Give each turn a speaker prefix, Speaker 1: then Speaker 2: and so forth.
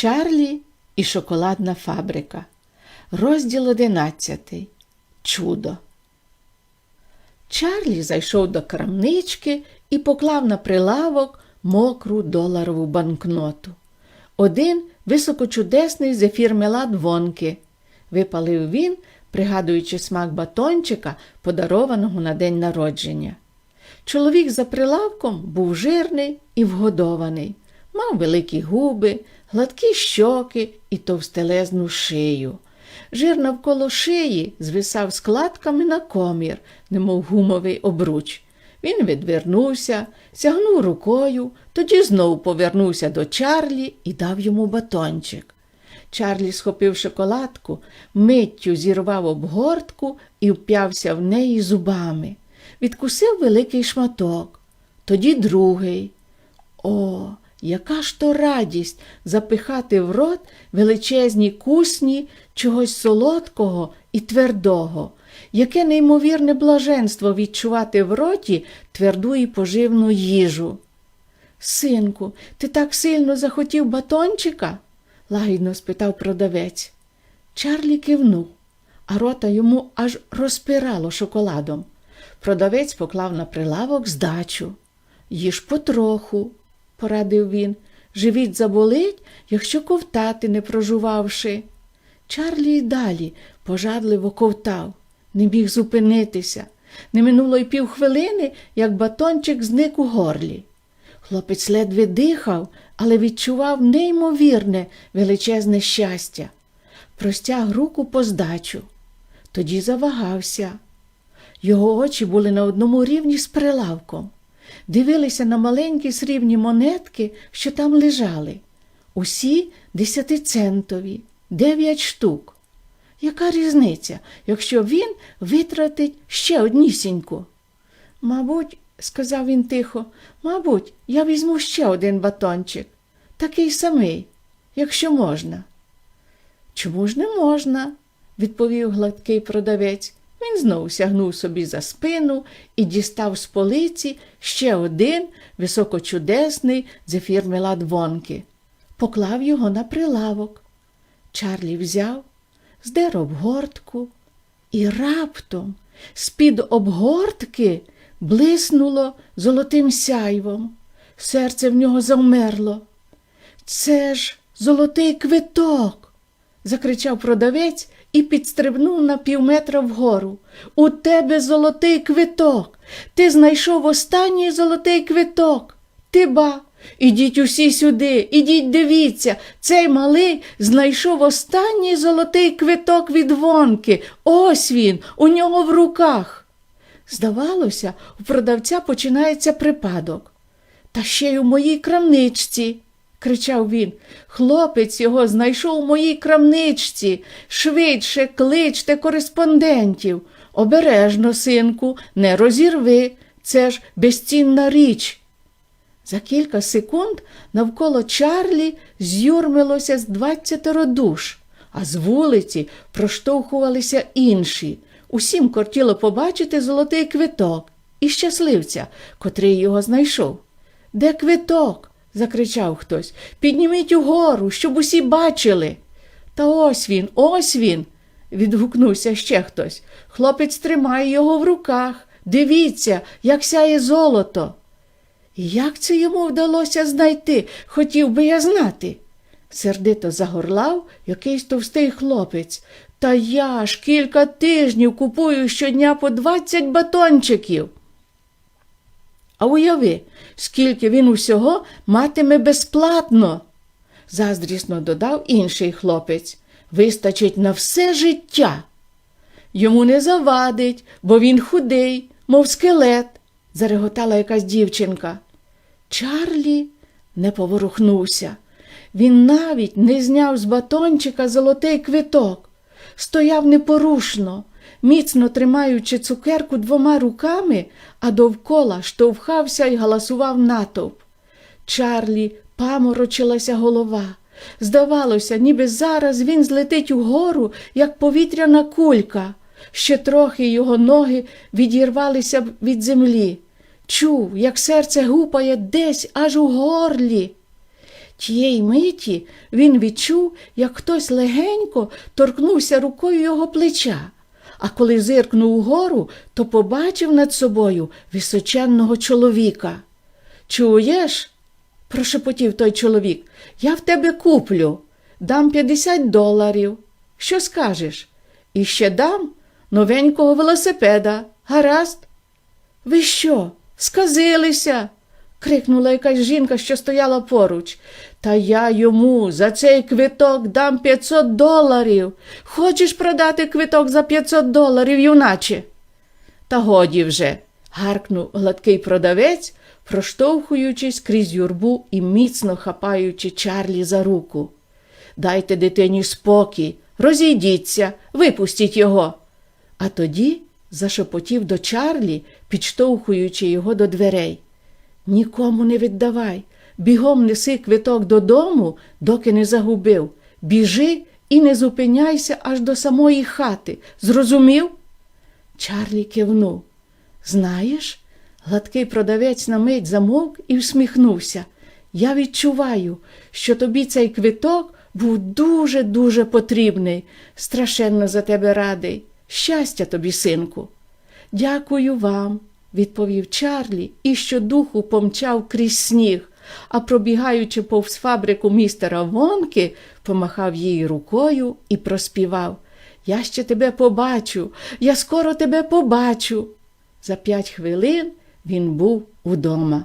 Speaker 1: Чарлі і шоколадна фабрика. Розділ одинадцятий. Чудо. Чарлі зайшов до крамнички і поклав на прилавок мокру доларову банкноту. Один високочудесний зефір мелад вонки. Випалив він, пригадуючи смак батончика, подарованого на день народження. Чоловік за прилавком був жирний і вгодований, мав великі губи, гладкі щоки і товстелезну шию. Жир навколо шиї звисав складками на комір, немов гумовий обруч. Він відвернувся, сягнув рукою, тоді знов повернувся до Чарлі і дав йому батончик. Чарлі схопив шоколадку, миттю зірвав обгортку і вп'явся в неї зубами. Відкусив великий шматок, тоді другий. О, яка ж то радість запихати в рот величезні кусні чогось солодкого і твердого, яке неймовірне блаженство відчувати в роті тверду і поживну їжу. Синку, ти так сильно захотів батончика? лагідно спитав продавець. Чарлі кивнув, а рота йому аж розпирало шоколадом. Продавець поклав на прилавок здачу. Їж потроху, порадив він. Живіт заболить, якщо ковтати, не прожувавши. Чарлі й далі пожадливо ковтав, не міг зупинитися. Не минуло й півхвилини, як батончик зник у горлі. Хлопець ледве дихав, але відчував неймовірне величезне щастя. Простяг руку по здачу. Тоді завагався. Його очі були на одному рівні з прилавком, дивилися на маленькі срібні монетки, що там лежали. Усі десятицентові, дев'ять штук. Яка різниця, якщо він витратить ще однісіньку? Мабуть, сказав він тихо, мабуть, я візьму ще один батончик, такий самий, якщо можна. Чому ж не можна? відповів гладкий продавець. Знову сягнув собі за спину і дістав з полиці ще один високочудесний зефір меладвонки. Поклав його на прилавок. Чарлі взяв, здер обгортку, і раптом з-під обгортки блиснуло золотим сяйвом. Серце в нього завмерло. Це ж золотий квиток, закричав продавець і підстрибнув на півметра вгору. У тебе золотий квиток. Ти знайшов останній золотий квиток. Ти ба. Ідіть усі сюди, ідіть дивіться, цей малий знайшов останній золотий квиток від вонки. Ось він, у нього в руках. Здавалося, у продавця починається припадок. Та ще й у моїй крамничці, кричав він. Хлопець його знайшов у моїй крамничці. Швидше кличте кореспондентів. Обережно, синку, не розірви. Це ж безцінна річ. За кілька секунд навколо Чарлі з'юрмилося з двадцятеро душ, а з вулиці проштовхувалися інші. Усім кортіло побачити золотий квиток і щасливця, котрий його знайшов. Де квиток? Закричав хтось. Підніміть угору, щоб усі бачили. Та ось він, ось він. відгукнувся ще хтось. Хлопець тримає його в руках. Дивіться, як сяє золото. Як це йому вдалося знайти, хотів би я знати. Сердито загорлав якийсь товстий хлопець. Та я ж кілька тижнів купую щодня по двадцять батончиків. А уяви, скільки він усього матиме безплатно, заздрісно додав інший хлопець. Вистачить на все життя. Йому не завадить, бо він худий, мов скелет, зареготала якась дівчинка. Чарлі не поворухнувся. Він навіть не зняв з батончика золотий квиток, стояв непорушно, міцно тримаючи цукерку двома руками, а довкола штовхався і галасував натовп. Чарлі паморочилася голова. Здавалося, ніби зараз він злетить угору, як повітряна кулька. Ще трохи його ноги відірвалися від землі. Чув, як серце гупає десь аж у горлі. Тієї миті він відчув, як хтось легенько торкнувся рукою його плеча, а коли зиркнув угору, то побачив над собою височенного чоловіка. Чуєш? прошепотів той чоловік. Я в тебе куплю, дам 50 доларів. Що скажеш? І ще дам новенького велосипеда. Гаразд? Ви що, сказилися? Крикнула якась жінка, що стояла поруч. Та я йому за цей квиток дам 500 доларів. Хочеш продати квиток за 500 доларів, юначе? Та годі вже, гаркнув гладкий продавець, проштовхуючись крізь юрбу і міцно хапаючи Чарлі за руку. Дайте дитині спокій, розійдіться, випустіть його. А тоді зашепотів до Чарлі, підштовхуючи його до дверей. Нікому не віддавай, бігом неси квиток додому, доки не загубив. Біжи і не зупиняйся аж до самої хати. Зрозумів? Чарлі кивнув. Знаєш, гладкий продавець на мить замовк і всміхнувся. Я відчуваю, що тобі цей квиток був дуже-дуже потрібний. Страшенно за тебе радий. Щастя тобі, синку. Дякую вам, відповів Чарлі і щодуху помчав крізь сніг, а пробігаючи повз фабрику містера Вонки, помахав їй рукою і проспівав Я ще тебе побачу, я скоро тебе побачу. За п'ять хвилин він був удома.